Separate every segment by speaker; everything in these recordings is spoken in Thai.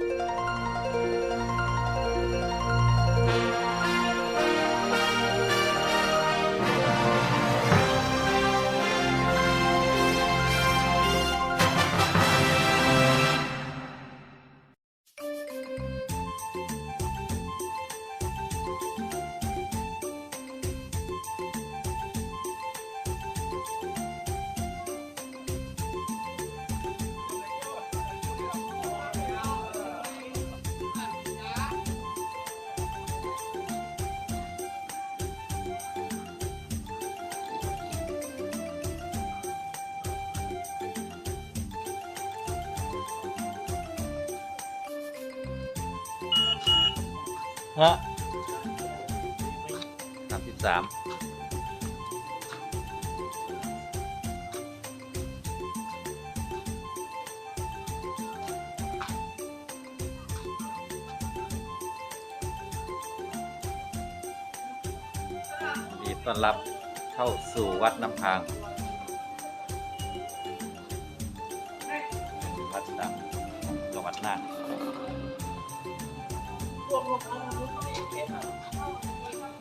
Speaker 1: Música ฮะสามสิบสามดีต้อนรับเข้าสู่วัดน้ำพาง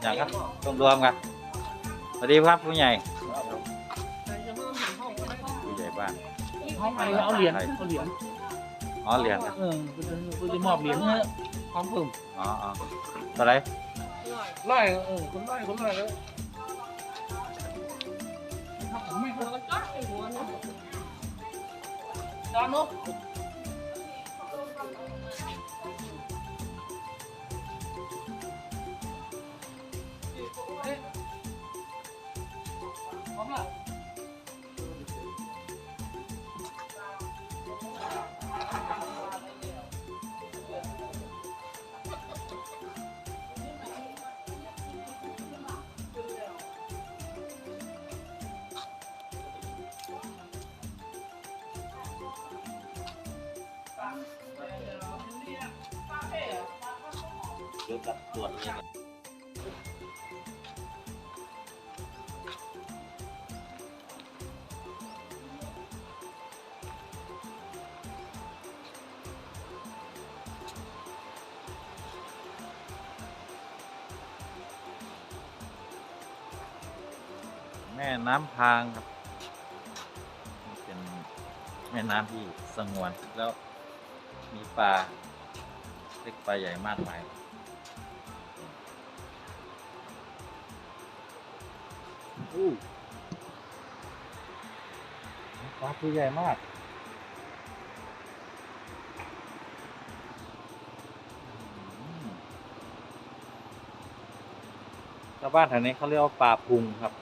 Speaker 1: อย่างครับรวมๆกันสวัสดีครับผู้ใหญ่ผู้ใหญ่บ้าน
Speaker 2: เขาไปเอาเหรียญเอาเหรียญ
Speaker 1: อ๋อเหรียญนะ
Speaker 2: เออคุณจะคุณจะมอบเหรียญเนี่ยพร้อมเพิ่ม
Speaker 1: อ๋ออ๋อเท่าไหร
Speaker 2: ไล่เออคนไล่คนไล่แล้วถ้าผมไม่คนก็จ้าไอ้หัวนะจานกพ
Speaker 1: เดี๋ยวจับตรวจเลยแม่น้ำพางครับเป็นแม่น้ำที่สงวนแล้วมีปลาเล็กปลาใหญ่มากมาย อู้ปลาตัวใหญ่มาก ชาวบ้านแถวนี้เขาเรียกว่าปลาพุงครับ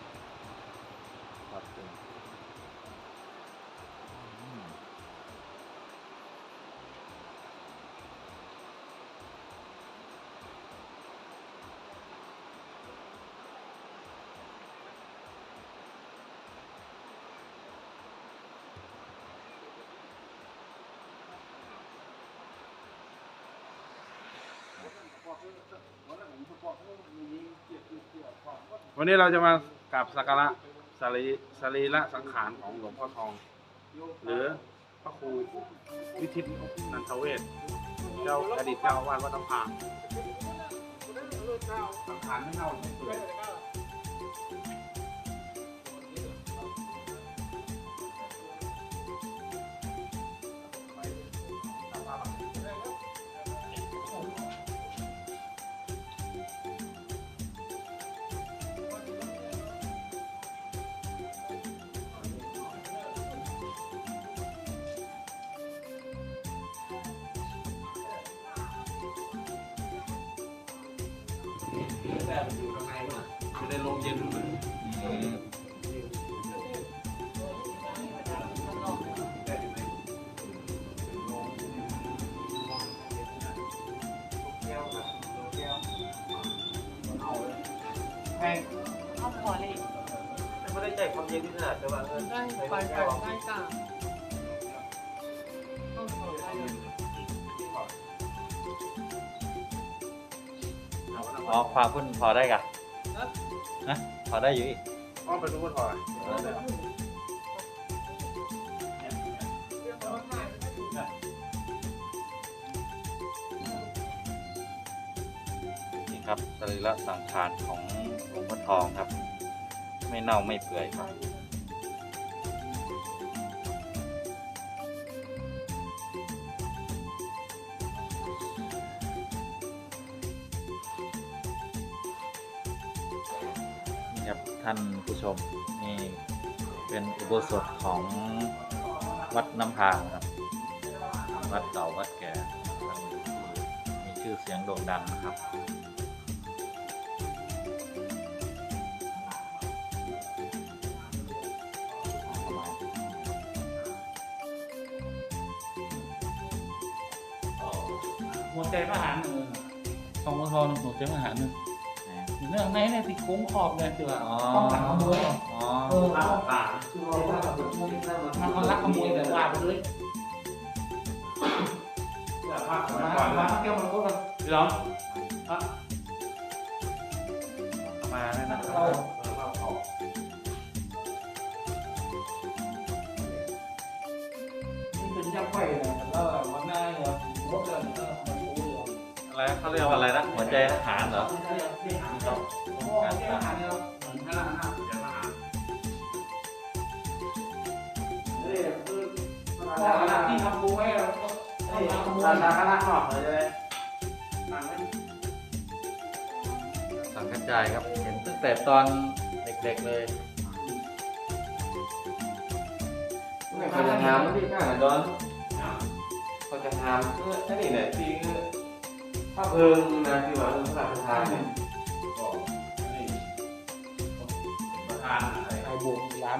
Speaker 3: วันนี้เราจะมากราบสักการะสรีสรีระสังขารของหลวงพ่อทอง หรือพระครูวิทิตนันทเวศเจ้าอดีตเจ้าอาวาสวัดน้ำพางสังขารไม่เน่าไม่เปื่อย แต่มันอยู่ข้างในนะอยู่ในโรงเย็นมัน
Speaker 1: อืม
Speaker 3: แห้ง
Speaker 2: เอาพอเลย
Speaker 3: ไม่ได้ใจความเย็นที่ขนาดแต่ว่าเออ
Speaker 2: ได้ไปไปได้จ้าต้องพอได้
Speaker 1: อ๋อความพุ่นพอได้กะนะพอได้อยู่อีก
Speaker 3: อ๋อเป็นรู้ว่าพอ
Speaker 1: นี่ครับสรีระสังขารของหลวงพ่อทองครับ ไม่เน่าไม่เปื่อยครับ ครับท่านผู้ชมนี่เป็นอุโบสถของวัดน้ำพางครับ วัดเก่าวัดแก่วัดที่มีชื่อเสียงโด่งดังนะครับ
Speaker 2: หัวใจทหารหนึ่งของมทองหัวใจทหารหนึ่ง เรื่องไหนเนี่ยติดโค้งขอบเลยคือว่า
Speaker 1: อ๋อ
Speaker 2: ป้องกันขโมย
Speaker 1: อ๋อ
Speaker 2: เออ
Speaker 3: รักป่า
Speaker 2: มันเขาลักขโมยแต่ว่าไปเลย
Speaker 3: เสื้อผ้าสมั
Speaker 2: มาย
Speaker 3: ก่อน
Speaker 2: มา
Speaker 3: นะ
Speaker 2: เกี่ยวมันก็แบบ
Speaker 3: พี่น้อง
Speaker 1: มาแล้วนะค
Speaker 2: เรา
Speaker 1: รับ
Speaker 2: นี่เป็นยักษ์ไฟเลยแล้ว
Speaker 1: อะไรเขาเรียกว่าอะไรนะหัวใจทหารเหรอ
Speaker 2: ที่หางเราพ่อที่หางเราเหมือนกันนะ
Speaker 3: เดี๋ยวมาหา
Speaker 2: นี่คือพ่อที่ทำบูให้เราทำขโม
Speaker 3: ตายตาหอกเลยสั่งไหม
Speaker 1: สังกัจจายครับ เห็นตั้งแต่ตอนเด็กๆเลย
Speaker 4: ไม่เขาจะทำที่ข้างดอนเขาจะทำคืออันนี้เนี่ยที่คือ พระเพิงนะที่ว่าพระราชทานเนี่ย
Speaker 3: บอกนี่ประธานอะไร
Speaker 2: ไอ้บวกร้าน